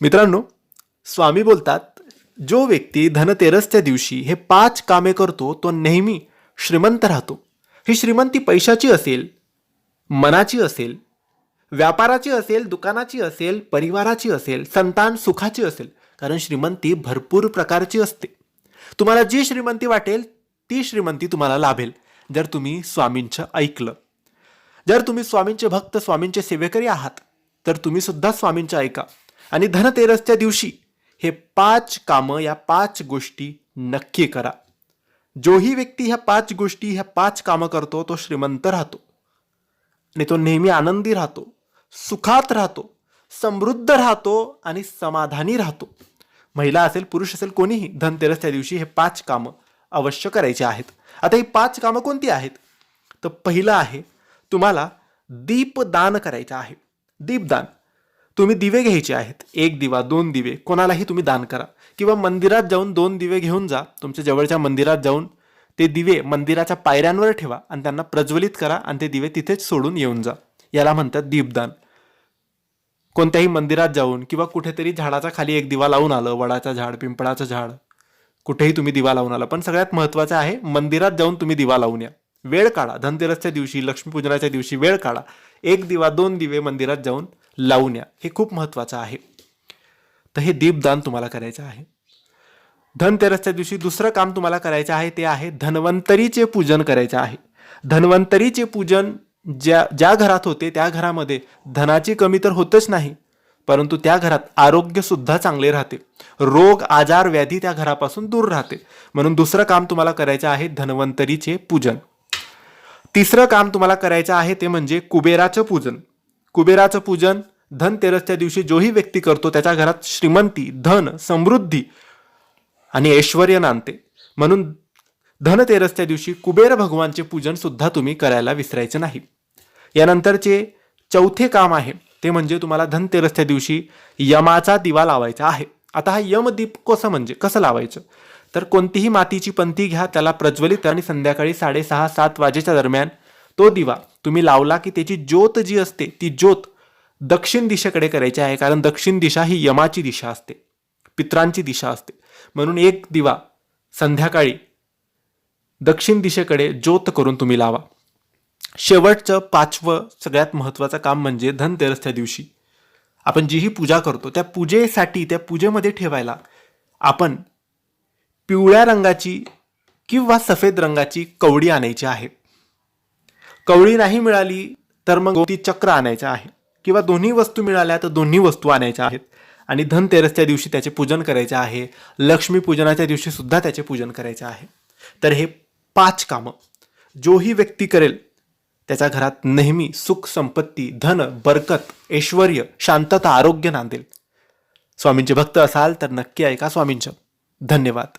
मित्रांनो स्वामी बोलतात जो व्यक्ती धनतेरसच्या दिवशी हे पाच कामे करतो तो नेहमी श्रीमंत राहतो. ही श्रीमंती पैशाची असेल मनाची असेल व्यापाराची असेल दुकानाची असेल परिवाराची असेल संतान सुखाची असेल कारण श्रीमंती भरपूर प्रकारची असते. तुम्हाला जी श्रीमंती वाटेल ती श्रीमंती तुम्हाला लाभेल जर तुम्ही स्वामींचं ऐकलं. जर तुम्ही स्वामींचे भक्त स्वामींचे सेवेकरी आहात तर तुम्ही सुद्धा स्वामींचे ऐका. आणि धनतेरसच्या दिवशी हे पाच कामं या पाच गोष्टी नक्की करा. जोही व्यक्ती ह्या पाच गोष्टी ह्या पाच कामं करतो तो श्रीमंत राहतो. आणि तो नेहमी आनंदी राहतो सुखात राहतो समृद्ध राहतो आणि समाधानी राहतो. महिला असेल पुरुष असेल कोणीही धनतेरसच्या दिवशी हे पाच कामं अवश्य करायचे आहेत. आता ही पाच कामं कोणती आहेत? तर पहिलं आहे तुम्हाला दीपदान करायचं आहे. दीपदान. तुम्ही दिवे घ्यायचे आहेत. एक दिवा दोन दिवे कोणालाही तुम्ही दान करा. किंवा मंदिरात जाऊन दोन दिवे घेऊन जा. तुमच्या जवळच्या मंदिरात जाऊन ते दिवे मंदिराच्या पायऱ्यांवर ठेवा आणि त्यांना प्रज्वलित करा आणि ते दिवे तिथेच सोडून येऊन जा. याला म्हणतात दीपदान. कोणत्याही मंदिरात जाऊन किंवा कुठेतरी झाडाचा खाली एक दिवा लावून आलं वडाचं झाड पिंपळाचं झाड कुठेही तुम्ही दिवा लावून आला. पण सगळ्यात महत्त्वाचं आहे मंदिरात जाऊन तुम्ही दिवा लावून या. वेळ काढा. धनतेरसच्या दिवशी लक्ष्मीपूजनाच्या दिवशी वेळ काढा. एक दिवा दोन दिवे मंदिरात जाऊन लावून या हे खूप महत्त्वाचं आहे. तर हे दीपदान तुम्हाला करायचं आहे. धनतेरसच्या दिवशी दुसरं काम तुम्हाला करायचं आहे ते आहे धन्वंतरीचे पूजन करायचं आहे. धन्वंतरीचे पूजन ज्या ज्या घरात होते त्या घरामध्ये धनाची कमी तर होतच नाही परंतु त्या घरात आरोग्यसुद्धा चांगले राहते. रोग आजार व्याधी त्या घरापासून दूर राहते. म्हणून दुसरं काम तुम्हाला करायचं आहे धन्वंतरीचे पूजन. तिसरं काम तुम्हाला करायचं आहे ते म्हणजे कुबेराचं पूजन. कुबेराचं पूजन धनतेरसच्या दिवशी जोही व्यक्ती करतो त्याच्या घरात श्रीमंती धन समृद्धी आणि ऐश्वर नांदते. म्हणून धनतेरसच्या दिवशी कुबेर भगवानचे पूजन सुद्धा तुम्ही करायला विसरायचं नाही. यानंतरचे चौथे काम आहे ते म्हणजे तुम्हाला धनतेरसच्या दिवशी यमाचा दिवा लावायचा आहे. आता हा यमदीप कसं म्हणजे कसं लावायचं? तर कोणतीही मातीची पंथी घ्या त्याला प्रज्वलित आणि संध्याकाळी साडेसहा सात वाजेच्या दरम्यान तो दिवा तुम्ही लावला की त्याची ज्योत जी असते ती ज्योत दक्षिण दिशेकडे करायची आहे कारण दक्षिण दिशा ही यमाची दिशा असते पित्रांची दिशा असते. म्हणून एक दिवा संध्याकाळी दक्षिण दिशेकडे ज्योत करून तुम्ही लावा. शेवटचं पाचवं सगळ्यात महत्त्वाचं काम म्हणजे धनतेरसच्या दिवशी आपण जीही पूजा करतो त्या पूजेसाठी त्या पूजेमध्ये ठेवायला आपण पिवळ्या रंगाची किंवा सफेद रंगाची कवडी आणायची आहे. कवळी नाही मिळाली तर मग ती चक्र आणायचं आहे. किंवा दोन्ही वस्तू मिळाल्या तर दोन्ही वस्तू आणायच्या आहेत. आणि धनतेरसच्या दिवशी त्याचे पूजन करायचे आहे. लक्ष्मी पूजनाच्या दिवशी सुद्धा त्याचे पूजन करायचे आहे. तर हे पाच कामं. जोही व्यक्ती करेल त्याच्या घरात नेहमी सुख संपत्ती धन बरकत ऐश्वर शांतता आरोग्य नांदेल. स्वामींचे भक्त असाल तर नक्की ऐका स्वामींचं. धन्यवाद.